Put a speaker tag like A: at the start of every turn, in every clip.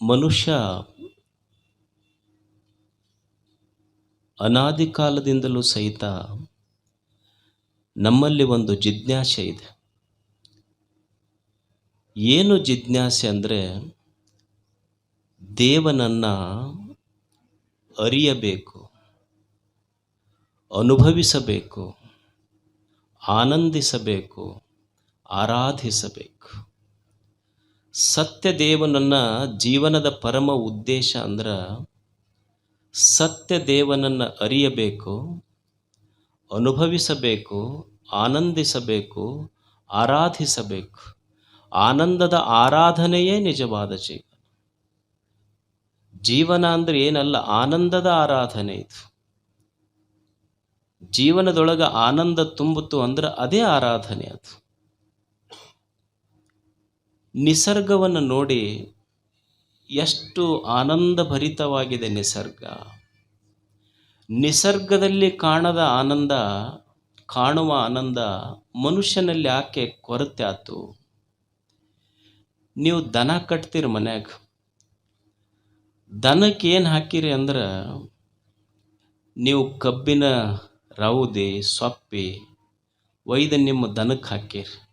A: ಮನುಷ್ಯ ಅನಾದಿ ಕಾಲದಿಂದಲೂ ಸಹಿತ ನಮ್ಮಲ್ಲಿ ಒಂದು ಜಿಜ್ಞಾಸೆ ಇದೆ. ಏನು ಜಿಜ್ಞಾಸೆ ಅಂದರೆ ದೇವನನ್ನು ಅರಿಯಬೇಕು, ಅನುಭವಿಸಬೇಕು, ಆನಂದಿಸಬೇಕು, ಆರಾಧಿಸಬೇಕು. ಸತ್ಯ ದೇವನನ್ನು ಜೀವನದ ಪರಮ ಉದ್ದೇಶ ಅಂದ್ರೆ ಸತ್ಯ ದೇವನನ್ನು ಅರಿಯಬೇಕು, ಅನುಭವಿಸಬೇಕು, ಆನಂದಿಸಬೇಕು, ಆರಾಧಿಸಬೇಕು. ಆನಂದದ ಆರಾಧನೆಯೇ ನಿಜವಾದ ಜೀವನ. ಜೀವನ ಅಂದರೆ ಏನಲ್ಲ, ಆನಂದದ ಆರಾಧನೆ ಇದು. ಜೀವನದೊಳಗೆ ಆನಂದ ತುಂಬಿತು ಅಂದ್ರೆ ಅದೇ ಆರಾಧನೆ ಅದು. ನಿಸರ್ಗವನ್ನು ನೋಡಿ ಎಷ್ಟು ಆನಂದಭರಿತವಾಗಿದೆ ನಿಸರ್ಗ. ನಿಸರ್ಗದಲ್ಲಿ ಕಾಣದ ಆನಂದ, ಕಾಣುವ ಆನಂದ ಮನುಷ್ಯನಲ್ಲಿ ಆಕೆ ಕೊರತೆ ಆತು ನೀವು ದನ ಕಟ್ತೀರಿ ಮನ್ಯಾಗ. ದನಕ್ಕೆ ಏನು ಹಾಕಿರಿ ಅಂದ್ರೆ ನೀವು ಕಬ್ಬಿನ, ರೌದಿ, ಸೊಪ್ಪಿ ಒಯ್ದು ನಿಮ್ಮ ದನಕ್ಕೆ ಹಾಕಿರಿ.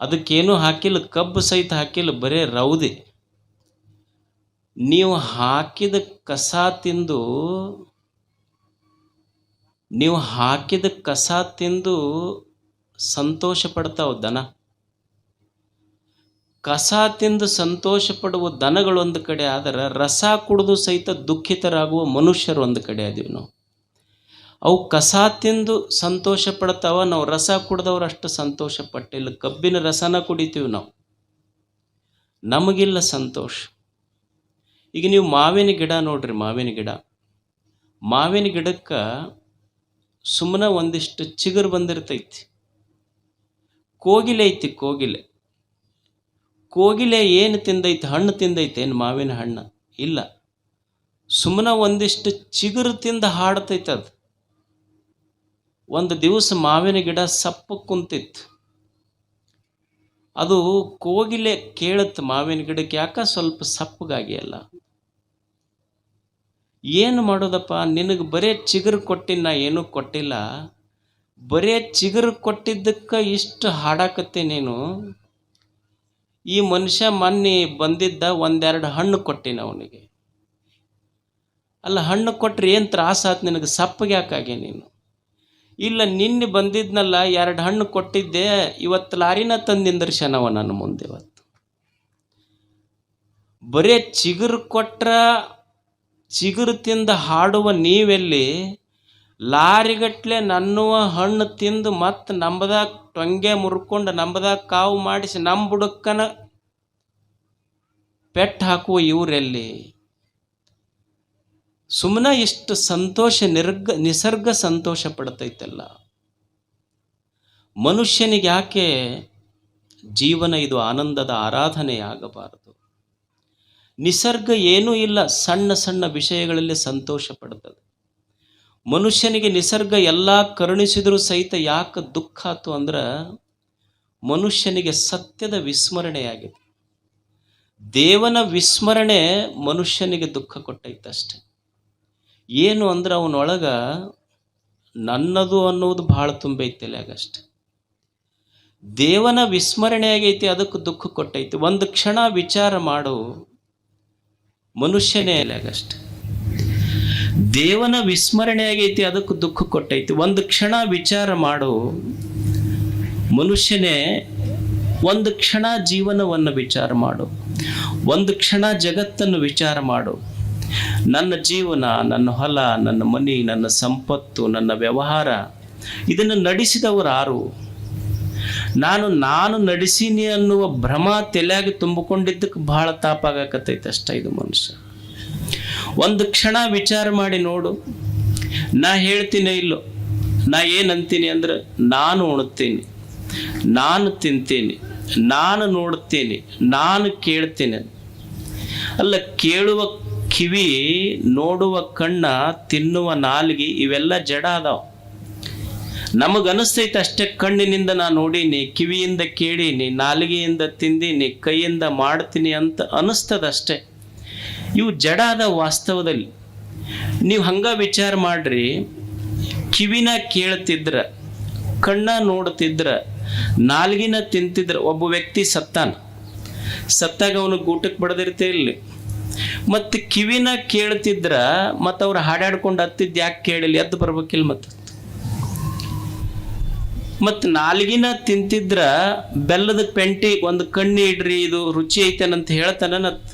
A: ಅದಕ್ಕೇನು ಹಾಕಿಲ್ಲ, ಕಬ್ಬು ಸಹಿತ ಹಾಕಿಲ್ಲ, ಬರೇ ರೌದೆ. ನೀವು ಹಾಕಿದ ಕಸ ತಿಂದು, ನೀವು ಹಾಕಿದ ಕಸ ತಿಂದು ಸಂತೋಷ ಪಡ್ತಾವ ದನ. ಕಸ ತಿಂದು ಸಂತೋಷ ಪಡುವ ದನಗಳು ಒಂದು ಕಡೆ ಆದರೆ, ರಸ ಕುಡಿದು ಸಹಿತ ದುಃಖಿತರಾಗುವ ಮನುಷ್ಯರು ಒಂದು ಕಡೆ ಅದೀವಿ ನಾವು. ಅವು ಕಸ ತಿಂದು ಸಂತೋಷ ಪಡ್ತಾವ, ನಾವು ರಸ ಕುಡ್ದವ್ರು ಅಷ್ಟು ಸಂತೋಷ ಪಟ್ಟಿಲ್ಲ. ಕಬ್ಬಿನ ರಸನ ಕುಡಿತೀವಿ ನಾವು. ನಮಗಿಲ್ಲ ಸಂತೋಷ. ಈಗ ನೀವು ಮಾವಿನ ಗಿಡ ನೋಡ್ರಿ, ಮಾವಿನ ಗಿಡ. ಮಾವಿನ ಗಿಡಕ್ಕೆ ಸುಮ್ಮನೆ ಒಂದಿಷ್ಟು ಚಿಗುರು ಬಂದಿರ್ತೈತಿ. ಕೋಗಿಲೆ ಐತಿ, ಕೋಗಿಲೆ. ಕೋಗಿಲೆ ಏನು ತಿಂದೈತಿ, ಹಣ್ಣು ತಿಂದೈತೆ, ಏನು ಮಾವಿನ ಹಣ್ಣು? ಇಲ್ಲ. ಸುಮ್ಮನೆ ಒಂದಿಷ್ಟು ಚಿಗುರು ತಿಂದು ಹಾಡ್ತೈತೆ ಅದು. ಒಂದು ದಿವಸ ಮಾವಿನ ಗಿಡ ಸಪ್ಪ ಕುಂತಿತ್ತು. ಅದು ಕೋಗಿಲೆ ಕೇಳತ್ತು ಮಾವಿನ ಗಿಡಕ್ಕೆ, ಯಾಕ ಸ್ವಲ್ಪ ಸಪ್ಪಗಾಗಿ ಅಲ್ಲ. ಏನು ಮಾಡೋದಪ್ಪ, ನಿನಗೆ ಬರೇ ಚಿಗುರು ಕೊಟ್ಟಿನ, ನಾ ಏನೂ ಕೊಟ್ಟಿಲ್ಲ. ಬರೇ ಚಿಗುರು ಕೊಟ್ಟಿದ್ದಕ್ಕೆ ಇಷ್ಟು ಹಾಡಾಕತ್ತೆ ನೀನು. ಈ ಮನುಷ್ಯ ಮೊನ್ನೆ ಬಂದಿದ್ದ ಒಂದೆರಡು ಹಣ್ಣು ಕೊಟ್ಟಿನ ಅವನಿಗೆ. ಅಲ್ಲ, ಹಣ್ಣು ಕೊಟ್ಟರೆ ಏನು ತ್ರಾಸ ಆತು ನಿನಗೆ? ಸಪ್ಪಗೆ ಯಾಕಾಗೆ ನೀನು? ಇಲ್ಲ, ನಿನ್ನೆ ಬಂದಿದ್ನಲ್ಲ, ಎರಡು ಹಣ್ಣು ಕೊಟ್ಟಿದ್ದೆ, ಇವತ್ತು ಲಾರಿನ ತಂದಿಂದರ್ಶನವ ನನ್ನ ಮುಂದೆ ಇವತ್ತು. ಬರೇ ಚಿಗುರು ಕೊಟ್ರ, ಚಿಗುರು ತಿಂದ ಹಾಡುವ ನೀವೆಲ್ಲಿ, ಲಾರಿಗಟ್ಲೆ ನನ್ನುವ ಹಣ್ಣು ತಿಂದು ಮತ್ತೆ ನಂಬದಾಗ ಟೊಂಗೆ ಮುರ್ಕೊಂಡು ನಂಬದಾಗ ಕಾವು ಮಾಡಿಸಿ ನಮ್ಮ ಬುಡಕ್ಕನ ಪೆಟ್ಟು ಹಾಕುವ ಇವರೆಲ್ಲಿ? ಸುಮ್ಮನೆ ಎಷ್ಟು ಸಂತೋಷ ನಿರ್ಗ, ನಿಸರ್ಗ ಸಂತೋಷ ಪಡ್ತೈತಲ್ಲ. ಮನುಷ್ಯನಿಗೆ ಯಾಕೆ ಜೀವನ ಇದು ಆನಂದದ ಆರಾಧನೆಯಾಗಬಾರದು ನಿಸರ್ಗ ಏನೂ ಇಲ್ಲ, ಸಣ್ಣ ಸಣ್ಣ ವಿಷಯಗಳಲ್ಲಿ ಸಂತೋಷ ಪಡ್ತದೆ. ಮನುಷ್ಯನಿಗೆ ನಿಸರ್ಗ ಎಲ್ಲ ಕರುಣಿಸಿದರೂ ಸಹಿತ ಯಾಕೆ ದುಃಖ ಆತು ಅಂದ್ರೆ ಮನುಷ್ಯನಿಗೆ ಸತ್ಯದ ವಿಸ್ಮರಣೆಯಾಗಿದೆ. ದೇವನ ವಿಸ್ಮರಣೆ ಮನುಷ್ಯನಿಗೆ ದುಃಖ ಕೊಟ್ಟೈತಷ್ಟೆ. ಏನು ಅಂದ್ರೆ ಅವನೊಳಗೆ ನನ್ನದು ಅನ್ನೋದು ಭಾಳ ತುಂಬೈತೆ ಅಷ್ಟೆ ದೇವನ ವಿಸ್ಮರಣೆ ಆಗೈತಿ, ಅದಕ್ಕೆ ದುಃಖ ಕೊಟ್ಟೈತಿ. ಒಂದು ಕ್ಷಣ ವಿಚಾರ ಮಾಡು, ಮನುಷ್ಯನೇ ಅಲ್ಲಾಗಷ್ಟೆ ದೇವನ ವಿಸ್ಮರಣೆ ಆಗೈತಿ, ಅದಕ್ಕೆ ದುಃಖ ಕೊಟ್ಟೈತಿ. ಒಂದು ಕ್ಷಣ ವಿಚಾರ ಮಾಡು, ಮನುಷ್ಯನೇ ಒಂದು ಕ್ಷಣ ಜೀವನವನ್ನು ವಿಚಾರ ಮಾಡು. ಒಂದು ಕ್ಷಣ ಜಗತ್ತನ್ನು ವಿಚಾರ ಮಾಡು. ನನ್ನ ಜೀವನ, ನನ್ನ ಹೊಲ, ನನ್ನ ಮನೆ, ನನ್ನ ಸಂಪತ್ತು, ನನ್ನ ವ್ಯವಹಾರ, ಇದನ್ನು ನಡೆಸಿದವರು ಯಾರು? ನಾನು ನಾನು ನಡೆಸೀನಿ ಅನ್ನುವ ಭ್ರಮ ತಲೆಯಾಗಿ ತುಂಬಿಕೊಂಡಿದ್ದಕ್ಕೆ ಬಹಳ ತಾಪಾಗಕತ್ತೈತೆ ಅಷ್ಟ ಇದು ಮನುಷ್ಯ. ಒಂದು ಕ್ಷಣ ವಿಚಾರ ಮಾಡಿ ನೋಡು. ನಾ ಹೇಳ್ತೀನಿ ಇಲ್ಲೋ? ನಾ ಏನಂತೀನಿ ಅಂದ್ರೆ, ನಾನು ಉಣ್ತೀನಿ, ನಾನು ತಿಂತೀನಿ, ನಾನು ನೋಡ್ತೀನಿ, ನಾನು ಕೇಳ್ತೀನಿ. ಅಲ್ಲ, ಕೇಳುವ ಕಿವಿ ನೋಡುವ ಕಣ್ಣ ತಿನ್ನುವ ನಾಲಿಗೆ ಇವೆಲ್ಲ ಜಡ ಅದಾವ. ನಮಗನಿಸ್ತೈತೆ ಅಷ್ಟೇ ಕಣ್ಣಿನಿಂದ ನಾ ನೋಡೀನಿ, ಕಿವಿಯಿಂದ ಕೇಳೀನಿ, ನಾಲಿಗೆಯಿಂದ ತಿಂದೀನಿ, ಕೈಯಿಂದ ಮಾಡ್ತೀನಿ ಅಂತ ಅನಿಸ್ತದಷ್ಟೇ ಇವು ಜಡ ಅದ ವಾಸ್ತವದಲ್ಲಿ. ನೀವು ಹಂಗ ವಿಚಾರ ಮಾಡ್ರಿ, ಕಿವಿನ ಕೇಳ್ತಿದ್ರ, ಕಣ್ಣ ನೋಡ್ತಿದ್ರ, ನಾಲ್ಗಿನ ತಿಂತಿದ್ರ ಒಬ್ಬ ವ್ಯಕ್ತಿ ಸತ್ತಾನ. ಸತ್ತಾಗ ಅವನು ಗೂಟಕ್ಕೆ ಬಡದಿರ್ತೇ ಇಲ್ಲಿ ಮತ್ತು ಕಿವಿನ ಕೇಳ್ತಿದ್ರ ಮತ್ತು ಅವ್ರು ಹಾಡಾಡ್ಕೊಂಡು ಹತ್ತಿದ್ದು ಯಾಕೆ ಕೇಳಿಲ್ಲ, ಎದ್ದು ಬರ್ಬೇಕಿಲ್ಲ ಮತ್ತು. ಮತ್ತು ನಾಲ್ಗಿನ ತಿಂತಿದ್ರ ಬೆಲ್ಲದ ಪೆಂಟಿ ಒಂದು ಕಣ್ಣಿ ಇಡ್ರಿ, ಇದು ರುಚಿ ಐತೇನಂತ ಹೇಳ್ತಾನತ್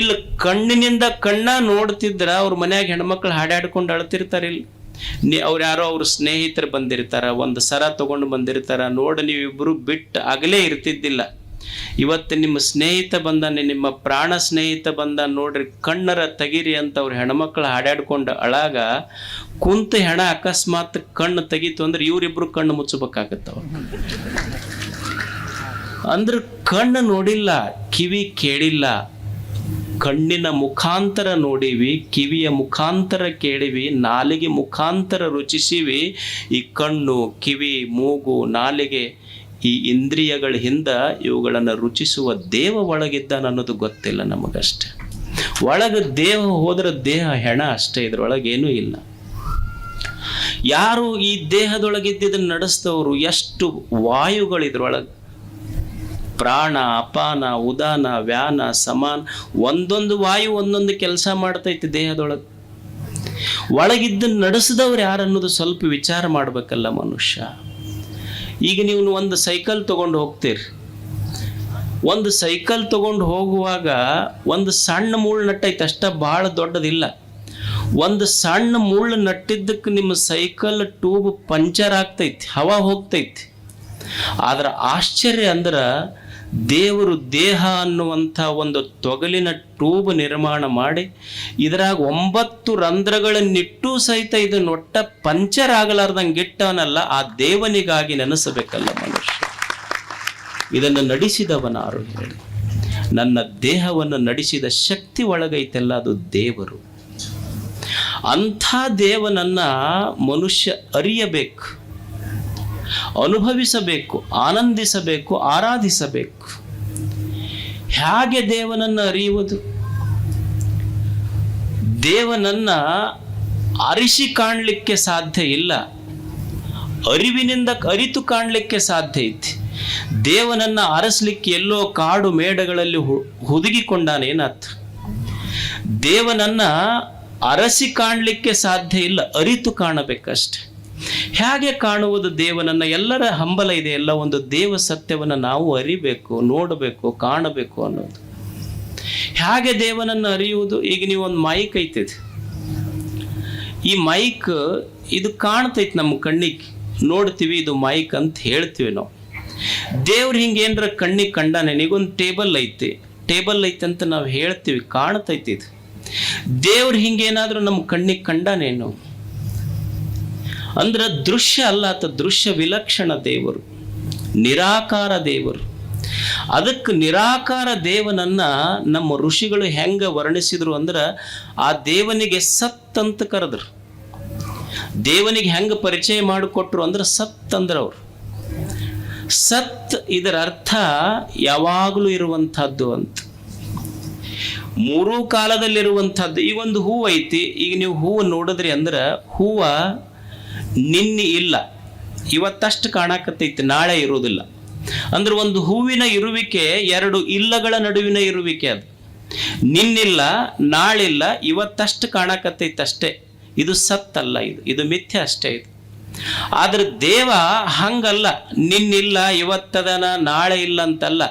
A: ಇಲ್ಲ ಕಣ್ಣಿನಿಂದ ಕಣ್ಣ ನೋಡ್ತಿದ್ರ ಅವ್ರ ಮನ್ಯಾಗ ಹೆಣ್ಮಕ್ಳು ಹಾಡಾಡ್ಕೊಂಡು ಅಳ್ತಿರ್ತಾರೆ ಇಲ್ಲಿ ನೀ ಅವ್ರು ಯಾರೋ ಅವ್ರ ಸ್ನೇಹಿತರು ಬಂದಿರ್ತಾರ, ಒಂದು ಸರ ತಗೊಂಡು ಬಂದಿರ್ತಾರ, ನೋಡಿ ನೀವಿಬ್ಬರು ಬಿಟ್ಟು ಆಗಲೇ ಇರ್ತಿದ್ದಿಲ್ಲ. ಇವತ್ತು ನಿಮ್ಮ ಸ್ನೇಹಿತ ಬಂದಾನೆ, ನಿಮ್ಮ ಪ್ರಾಣ ಸ್ನೇಹಿತ ಬಂದ ನೋಡ್ರಿ, ಕಣ್ಣರ ತಗಿರಿ ಅಂತ ಅವ್ರು ಹೆಣ್ಮಕ್ಳು ಹಾಡಾಡ್ಕೊಂಡು ಅಳಾಗ ಕುಂತ ಹೆಣ ಅಕಸ್ಮಾತ್ ಕಣ್ಣು ತೆಗೀತು ಅಂದ್ರೆ ಇವರಿಬ್ರು ಕಣ್ಣು ಮುಚ್ಚಬೇಕಾಗತ್ತವ. ಅಂದ್ರೆ ಕಣ್ಣು ನೋಡಿಲ್ಲ, ಕಿವಿ ಕೇಳಿಲ್ಲ. ಕಣ್ಣಿನ ಮುಖಾಂತರ ನೋಡಿವಿ, ಕಿವಿಯ ಮುಖಾಂತರ ಕೇಳಿವಿ, ನಾಲಿಗೆ ಮುಖಾಂತರ ರುಚಿಸಿವಿ. ಈ ಕಣ್ಣು, ಕಿವಿ, ಮೂಗು, ನಾಲಿಗೆ ಈ ಇಂದ್ರಿಯಗಳ ಹಿಂದ ಇವುಗಳನ್ನು ರುಚಿಸುವ ದೇವ ಒಳಗಿದ್ದಾನ ಅನ್ನೋದು ಗೊತ್ತಿಲ್ಲ ನಮಗಷ್ಟೆ. ಒಳಗೆ ದೇಹ ಹೋದ್ರೆ ದೇಹ ಹೆಣ ಅಷ್ಟೇ ಇದ್ರೊಳಗೇನೂ ಇಲ್ಲ. ಯಾರು ಈ ದೇಹದೊಳಗಿದ್ದದನ್ನು ನಡೆಸ್ತವರು ಎಷ್ಟು ವಾಯುಗಳು ಇದ್ರೊಳಗೆ. ಪ್ರಾಣ, ಅಪಾನ, ಉದಾನ, ವ್ಯಾನ, ಸಮಾನ, ಒಂದೊಂದು ವಾಯು ಒಂದೊಂದು ಕೆಲಸ ಮಾಡ್ತೈತಿ ದೇಹದೊಳಗೆ. ಒಳಗಿದ್ದನ್ನು ನಡೆಸಿದವ್ರು ಯಾರು ಅನ್ನೋದು ಸ್ವಲ್ಪ ವಿಚಾರ ಮಾಡಬೇಕಲ್ಲ ಮನುಷ್ಯ. ಈಗ ನೀವು ಒಂದು ಸೈಕಲ್ ತಗೊಂಡು ಹೋಗ್ತೀರಿ. ಒಂದು ಸೈಕಲ್ ತಗೊಂಡು ಹೋಗುವಾಗ ಒಂದು ಸಣ್ಣ ಮುಳ್ಳು ನಟ್ಟೈತೆ ಅಷ್ಟ ಭಾಳ ದೊಡ್ಡದಿಲ್ಲ. ಒಂದು ಸಣ್ಣ ಮುಳ್ಳು ನಟ್ಟಿದ್ದಕ್ಕೆ ನಿಮ್ಮ ಸೈಕಲ್ ಟ್ಯೂಬ್ ಪಂಚರ್ ಆಗ್ತೈತಿ, ಹವಾ ಹೋಗ್ತೈತಿ. ಆದ್ರೆ ಆಶ್ಚರ್ಯ ಅಂದ್ರೆ ದೇವರು ದೇಹ ಅನ್ನುವಂಥ ಒಂದು ತೊಗಲಿನ ಟ್ಯೂಬ್ ನಿರ್ಮಾಣ ಮಾಡಿ ಇದರಾಗ ಒಂಬತ್ತು ರಂಧ್ರಗಳನ್ನಿಟ್ಟು ಸಹಿತ ಇದು ನೊಟ್ಟ ಪಂಚರ್ ಆಗಲಾರ್ದಂಗೆ ಇಟ್ಟವನಲ್ಲ, ಆ ದೇವನಿಗಾಗಿ ನೆನೆಸಬೇಕಲ್ಲ ಮನುಷ್ಯ. ಇದನ್ನು ನಡೆಸಿದವನಾರು ಹೇಳಿ. ನನ್ನ ದೇಹವನ್ನು ನಡೆಸಿದ ಶಕ್ತಿ ಒಳಗೈತೆಲ್ಲ, ಅದು ದೇವರು. ಅಂಥ ದೇವನನ್ನ ಮನುಷ್ಯ ಅರಿಯಬೇಕು. ಅನುಭವಿಸಬೇಕು, ಆನಂದಿಸಬೇಕು, ಆರಾಧಿಸಬೇಕು. ಹೇಗೆ ದೇವನನ್ನು ಅರಿಯುವುದು? ದೇವನನ್ನ ಅರಿಸಿ ಕಾಣಲಿಕ್ಕೆ ಸಾಧ್ಯ ಇಲ್ಲ. ಅರಿವಿನಿಂದ ಅರಿತು ಕಾಣಲಿಕ್ಕೆ ಸಾಧ್ಯ ಐತಿ. ದೇವನನ್ನ ಅರಸಲಿಕ್ಕೆ ಎಲ್ಲೋ ಕಾಡು ಮೇಡಗಳಲ್ಲಿ ಹು- ಹುದುಗಿಕೊಂಡಾನೇನಾತ್ ದೇವನನ್ನ ಅರಸಿ ಕಾಣಲಿಕ್ಕೆ ಸಾಧ್ಯ ಇಲ್ಲ, ಅರಿತು ಕಾಣಬೇಕಷ್ಟೆ. ಹೇಗೆ ಕಾಣುವುದು ದೇವನನ್ನ? ಎಲ್ಲರ ಹಂಬಲ ಇದೆ, ಎಲ್ಲ ಒಂದು ದೇವ ಸತ್ಯವನ್ನು ನಾವು ಅರಿಬೇಕು, ನೋಡಬೇಕು, ಕಾಣಬೇಕು ಅನ್ನೋದು. ಹೇಗೆ ದೇವನನ್ನು ಅರಿಯುವುದು? ಈಗ ನೀವು ಒಂದು ಮೈಕ್ ಐತೆ ಈ ಮೈಕ್, ಇದು ಕಾಣ್ತೈತಿ ನಮ್ಮ ಕಣ್ಣಿಗೆ. ನೋಡ್ತೀವಿ, ಇದು ಮೈಕ್ ಅಂತ ಹೇಳ್ತೀವಿ ನಾವು. ದೇವ್ರು ಹಿಂಗೆ ಏನರ ಕಣ್ಣಿಗೆ ಕಂಡಾನೆ ಈಗೊಂದು ಟೇಬಲ್ ಐತಿ. ಟೇಬಲ್ ಐತೆ ಅಂತ ನಾವು ಹೇಳ್ತೀವಿ, ಕಾಣ್ತೈತಿ ಇದು. ದೇವ್ರು ಹಿಂಗೇನಾದರೂ ನಮ್ಮ ಕಣ್ಣಿಗೆ ಕಂಡಾನೇನು? ಅಂದ್ರೆ ದೃಶ್ಯ ಅಲ್ಲ ಆತ ದೃಶ್ಯ ವಿಲಕ್ಷಣ ದೇವರು, ನಿರಾಕಾರ ದೇವರು. ಅದಕ್ಕೆ ನಿರಾಕಾರ ದೇವನನ್ನ ನಮ್ಮ ಋಷಿಗಳು ಹೆಂಗ ವರ್ಣಿಸಿದ್ರು ಅಂದ್ರೆ ಆ ದೇವನಿಗೆ ಸತ್ ಅಂತ ಕರೆದ್ರು. ದೇವನಿಗೆ ಹೆಂಗ ಪರಿಚಯ ಮಾಡಿಕೊಟ್ರು ಅಂದ್ರೆ ಸತ್ ಅಂದ್ರೆ ಅವ್ರು. ಸತ್ ಇದರ ಅರ್ಥ ಯಾವಾಗಲೂ ಇರುವಂತಹದ್ದು ಅಂತ. ಮೂರೂ ಕಾಲದಲ್ಲಿರುವಂಥದ್ದು, ಈಗ ಒಂದು ಹೂವು ಐತಿ ಈಗ ನೀವು ಹೂವು ನೋಡಿದ್ರಿ ಅಂದ್ರೆ ಹೂವ ನಿನ್ನೆ ಇಲ್ಲ. ಇವತ್ತಷ್ಟು ಕಾಣಕತ್ತೈತಿ, ನಾಳೆ ಇರುವುದಿಲ್ಲ. ಅಂದ್ರೆ ಒಂದು ಹೂವಿನ ಇರುವಿಕೆ ಎರಡು ಇಲ್ಲಗಳ ನಡುವಿನ ಇರುವಿಕೆ ಅದು. ನಿನ್ನಿಲ್ಲ, ನಾಳಿಲ್ಲ, ಇವತ್ತಷ್ಟು ಕಾಣಕತ್ತೈತಿ ಅಷ್ಟೇ. ಇದು ಸತ್ತಲ್ಲ ಇದು ಇದು ಮಿಥ್ಯ ಅಷ್ಟೇ ಇದು. ಆದ್ರೆ ದೇವ ಹಂಗಲ್ಲ, ನಿನ್ನಿಲ್ಲ, ಇವತ್ತದನ, ನಾಳೆ ಇಲ್ಲ ಅಂತಲ್ಲ.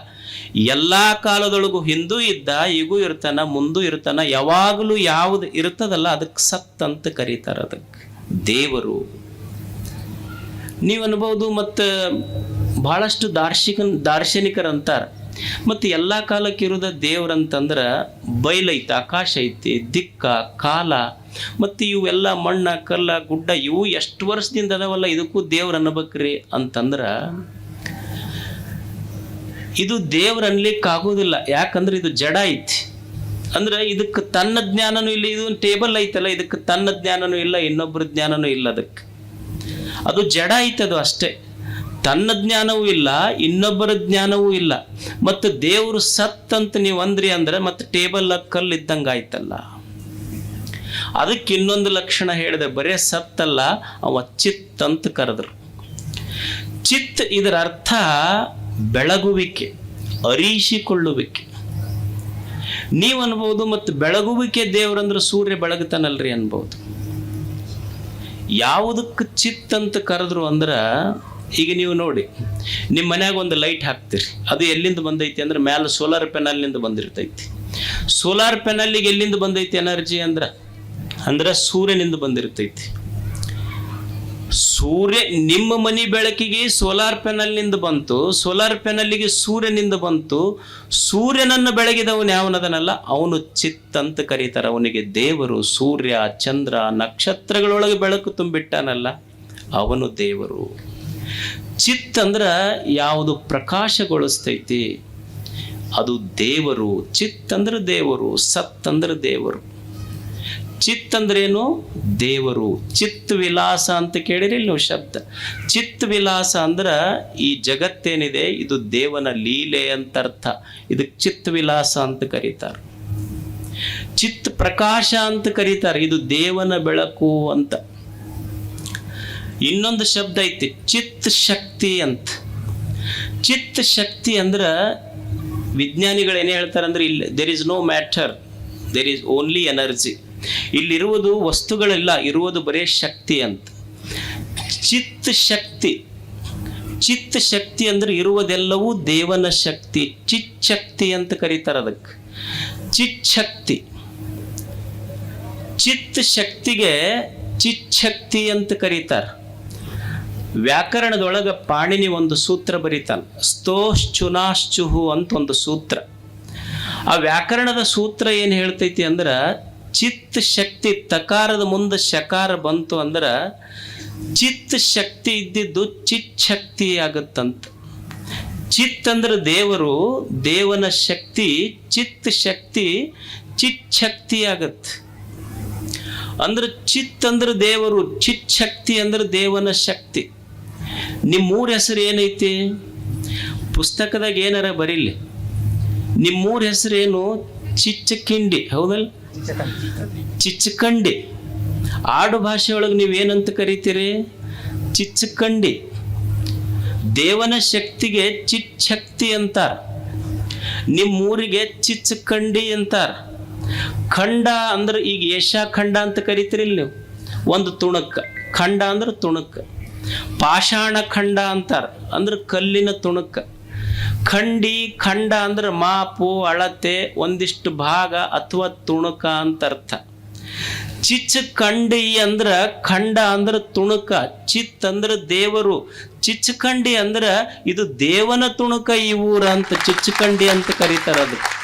A: ಎಲ್ಲ ಕಾಲದೊಳಗೂ ಹಿಂದೂ ಇದ್ದ, ಈಗೂ ಇರ್ತಾನ, ಮುಂದೂ ಇರ್ತಾನ, ಯಾವಾಗಲೂ ಯಾವುದು ಇರ್ತದಲ್ಲ, ಅದಕ್ಕೆ ಸತ್ ಅಂತ ಕರೀತಾರೆ ಅದಕ್ಕೆ. ದೇವರು ನೀವು ಅನ್ಬೋದು ಮತ್ತು ಭಾಳಷ್ಟು ದಾರ್ಶಿಕ ದಾರ್ಶನಿಕರಂತಾರೆ. ಮತ್ತು ಎಲ್ಲ ಕಾಲಕ್ಕೆ ಇರೋದ ದೇವ್ರಂತಂದ್ರೆ ಐತಿ, ಆಕಾಶ ಐತಿ, ದಿಕ್ಕ, ಕಾಲ, ಮತ್ತು ಇವೆಲ್ಲ ಮಣ್ಣ, ಕಲ್ಲ, ಗುಡ್ಡ, ಇವು ಎಷ್ಟು ವರ್ಷದಿಂದ ಅದಾವಲ್ಲ ಇದಕ್ಕೂ ದೇವ್ರು ಅನ್ಬೇಕ್ರಿ ಅಂತಂದ್ರೆ ಇದು ದೇವ್ರ ಅನ್ಲಿಕ್ಕೆ ಆಗೋದಿಲ್ಲ. ಯಾಕಂದ್ರೆ ಇದು ಜಡ ಐತಿ. ಅಂದ್ರೆ ಇದಕ್ಕೆ ತನ್ನ ಜ್ಞಾನನೂ ಇಲ್ಲ, ಇದು ಟೇಬಲ್ ಐತಲ್ಲ ಇದಕ್ಕೆ ತನ್ನ ಜ್ಞಾನನೂ ಇಲ್ಲ ಇನ್ನೊಬ್ಬರ ಜ್ಞಾನನೂ ಇಲ್ಲ ಅದಕ್ಕೆ. ಅದು ಜಡ ಐತದು ಅಷ್ಟೇ. ತನ್ನ ಜ್ಞಾನವೂ ಇಲ್ಲ, ಇನ್ನೊಬ್ಬರ ಜ್ಞಾನವೂ ಇಲ್ಲ. ಮತ್ತು ದೇವರು ಸತ್ ಅಂತ ನೀವು ಅಂದ್ರಿ ಅಂದ್ರೆ ಮತ್ತೆ ಟೇಬಲ್ ಕಲ್ಲು ಇದ್ದಂಗೆ ಆಯ್ತಲ್ಲ. ಅದಕ್ಕೆ ಇನ್ನೊಂದು ಲಕ್ಷಣ ಹೇಳಿದೆ, ಬರೇ ಸತ್ತಲ್ಲ, ಅವ ಚಿತ್ ಅಂತ ಕರೆದ್ರು. ಚಿತ್ ಇದರ ಅರ್ಥ ಬೆಳಗುವಿಕೆ, ಅರಿಶಿಕೊಳ್ಳುವಿಕೆ. ನೀವು ಅನ್ಬೋದು ಮತ್ತು ಬೆಳಗುವಿಕೆ ದೇವರಂದ್ರೆ ಸೂರ್ಯ ಬೆಳಗುತ್ತಾನಲ್ರಿ ಅನ್ಬೋದು. ಯಾವುದಕ್ಕೆ ಚಿತ್ ಅಂತ ಕರೆದ್ರು ಅಂದ್ರೆ, ಈಗ ನೀವು ನೋಡಿ ನಿಮ್ಮ ಮನ್ಯಾಗ ಒಂದು ಲೈಟ್ ಹಾಕ್ತೀರಿ. ಅದು ಎಲ್ಲಿಂದ ಬಂದೈತಿ ಅಂದ್ರೆ, ಮ್ಯಾಲ ಸೋಲಾರ್ ಪೆನಲ್ನಿಂದ ಬಂದಿರ್ತೈತಿ. ಸೋಲಾರ್ ಪೆನಲ್ಲಿಗೆ ಎಲ್ಲಿಂದ ಬಂದೈತಿ ಎನರ್ಜಿ ಅಂದ್ರೆ? ಅಂದ್ರೆ ಸೂರ್ಯನಿಂದ ಬಂದಿರ್ತೈತಿ. ಸೂರ್ಯ ನಿಮ್ಮ ಮನಿ ಬೆಳಕಿಗೆ ಸೋಲಾರ್ ಪೆನಲ್ನಿಂದ ಬಂತು ಸೋಲಾರ್ ಪೆನಲ್ಲಿಗೆ ಸೂರ್ಯನಿಂದ ಬಂತು. ಸೂರ್ಯನನ್ನು ಬೆಳಗಿದವನು ಯಾವನದನಲ್ಲ? ಅವನು ಚಿತ್ ಅಂತ ಕರೀತಾರೆ. ಅವನಿಗೆ ದೇವರು ಸೂರ್ಯ, ಚಂದ್ರ, ನಕ್ಷತ್ರಗಳೊಳಗೆ ಬೆಳಕು ತುಂಬಿಟ್ಟಾನಲ್ಲ, ಅವನು ದೇವರು. ಚಿತ್ ಅಂದ್ರ ಯಾವುದು ಪ್ರಕಾಶಗೊಳಿಸ್ತೈತಿ? ಅದು ದೇವರು. ಚಿತ್ ಅಂದ್ರೆ ದೇವರು ಸತ್ ಅಂದ್ರೆ ದೇವರು. ಚಿತ್ ಅಂದ್ರೇನು? ದೇವರು. ಚಿತ್ ವಿಲಾಸ ಅಂತ ಕೇಳಿರಿ ನೀವು ಶಬ್ದ. ಚಿತ್ ವಿಲಾಸ ಅಂದ್ರೆ ಈ ಜಗತ್ತೇನಿದೆ, ಇದು ದೇವನ ಲೀಲೆ ಅಂತ ಅರ್ಥ. ಇದಕ್ಕೆ ಚಿತ್ ವಿಲಾಸ ಅಂತ ಕರೀತಾರೆ. ಚಿತ್ ಪ್ರಕಾಶ ಅಂತ ಕರೀತಾರೆ, ಇದು ದೇವನ ಬೆಳಕು ಅಂತ. ಇನ್ನೊಂದು ಶಬ್ದ ಐತಿ, ಚಿತ್ ಶಕ್ತಿ ಅಂತ. ಚಿತ್ ಶಕ್ತಿ ಅಂದ್ರೆ ವಿಜ್ಞಾನಿಗಳು ಏನು ಹೇಳ್ತಾರೆ ಅಂದ್ರೆ ಇಲ್ಲಿ there is no matter there is only energy ಇಲ್ಲಿರುವುದು ವಸ್ತುಗಳೆಲ್ಲ, ಇರುವುದು ಬರೇ ಶಕ್ತಿ ಅಂತ. ಚಿತ್ ಶಕ್ತಿ ಚಿತ್ ಶಕ್ತಿ ಅಂದ್ರೆ ಇರುವುದೆಲ್ಲವೂ ದೇವನ ಶಕ್ತಿ, ಚಿತ್ ಶಕ್ತಿ ಅಂತ ಕರೀತಾರೆ ಅದಕ್ಕೆ. ಚಿತ್ ಶಕ್ತಿ. ಚಿತ್ ಶಕ್ತಿಗೆ ಚಿತ್ ಶಕ್ತಿ ಅಂತ ಕರೀತಾರೆ. ವ್ಯಾಕರಣದೊಳಗ ಪಾಣಿನಿ ಒಂದು ಸೂತ್ರ ಬರೀತಾನೆ, ಸ್ತೋಶ್ಚುನಾಶ್ಚುಹು ಅಂತ ಒಂದು ಸೂತ್ರ. ಆ ವ್ಯಾಕರಣದ ಸೂತ್ರ ಏನು ಹೇಳ್ತೈತಿ ಅಂದ್ರೆ ಚಿತ್ ಶಕ್ತಿ ತಕಾರದ ಮುಂದೆ ಶಕಾರ ಬಂತು ಅಂದ್ರೆ ಚಿತ್ತ ಶಕ್ತಿ ಇದ್ದಿದ್ದು ಚಿತ್ ಶಕ್ತಿ ಆಗತ್ತಂತ. ಚಿತ್ ಅಂದ್ರೆ ದೇವರು, ದೇವನ ಶಕ್ತಿ ಚಿತ್ತ ಶಕ್ತಿ, ಚಿತ್ ಶಕ್ತಿ ಆಗತ್ತೆ ಅಂದ್ರೆ ಚಿತ್ ಅಂದ್ರೆ ದೇವರು, ಚಿತ್ ಶಕ್ತಿ ಅಂದ್ರೆ ದೇವನ ಶಕ್ತಿ. ನಿಮ್ಮ ಮೂರ ಹೆಸರು ಏನೈತಿ? ಪುಸ್ತಕದಾಗ ಏನಾರ ಬರೀಲಿ. ನಿಮ್ಮೂರ ಹೆಸರೇನು? ಚಿಚ್ಚಕಿಂಡಿ ಹೌದಲ್ಲ? ಚಿಚ್ಚಕಂಡಿ. ಆಡು ಭಾಷೆಯೊಳಗೆ ನೀವೇನಂತ ಕರಿತೀರಿ? ಚಿಚ್ಚಕಂಡಿ. ದೇವನ ಶಕ್ತಿಗೆ ಚಿಚ್ಚಕ್ತಿ ಅಂತಾರ. ನಿಮ್ಮೂರಿಗೆ ಚಿಚ್ಚಕಂಡಿ ಅಂತಾರ. ಖಂಡ ಅಂದ್ರೆ ಈಗ ಏಷ್ಯಾ ಖಂಡ ಅಂತ ಕರಿತೀರಿಲ್ಲ ನೀವು? ಒಂದು ತುಣುಕ. ಖಂಡ ಅಂದ್ರೆ ತುಣುಕ. ಪಾಷಾಣ ಖಂಡ ಅಂತಾರ. ಅಂದ್ರೆ ಕಲ್ಲಿನ ತುಣುಕ. ಖಂಡಿ, ಖಂಡ ಅಂದ್ರೆ ಮಾಪು ಅಳತೆ, ಒಂದಿಷ್ಟು ಭಾಗ ಅಥವಾ ತುಣುಕ ಅಂತ ಅರ್ಥ. ಚಿಚ್ ಖಂಡಿ ಅಂದ್ರ ಖಂಡ ಅಂದ್ರ ತುಣುಕ, ಚಿತ್ ಅಂದ್ರ ದೇವರು. ಖಂಡಿ ಅಂದ್ರ ಇದು ದೇವನ ತುಣುಕ ಈ ಊರ ಅಂತ ಚಿಚ್ಚಕಂಡಿ ಅಂತ ಕರೀತಾರ ಅದಕ್ಕೆ.